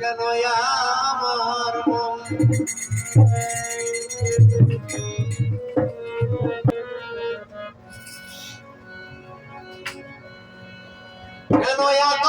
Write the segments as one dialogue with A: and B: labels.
A: যেন আমার মন যেন এত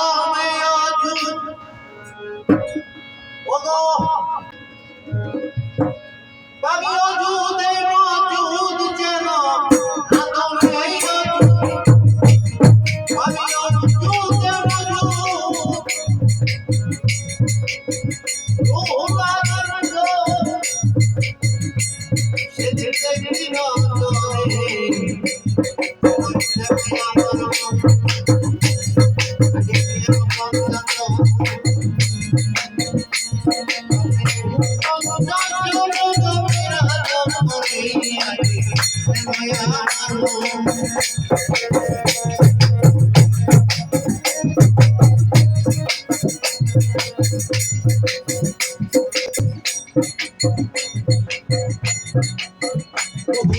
A: Oh,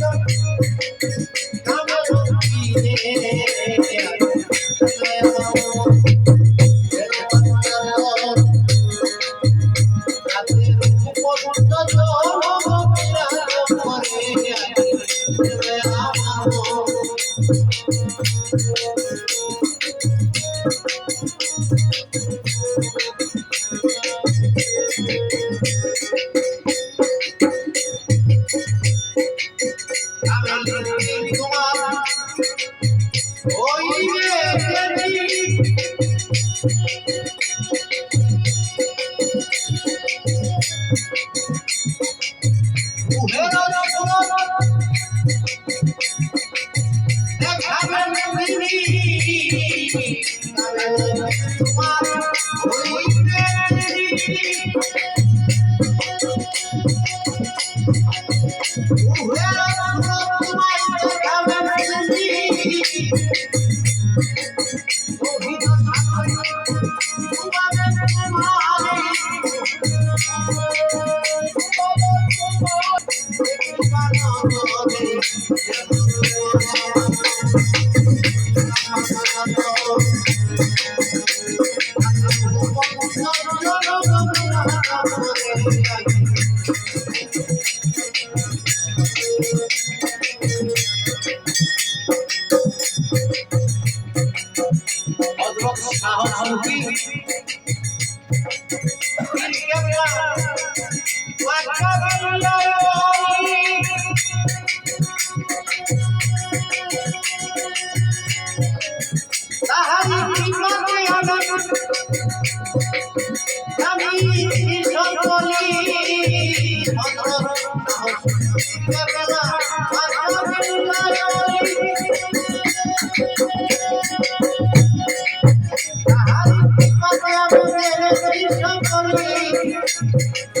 A: Oh, Thank you. Thank you. Thank you.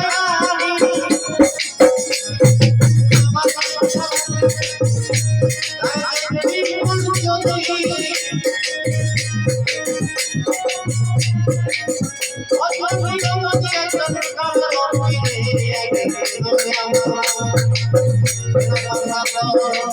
A: I'm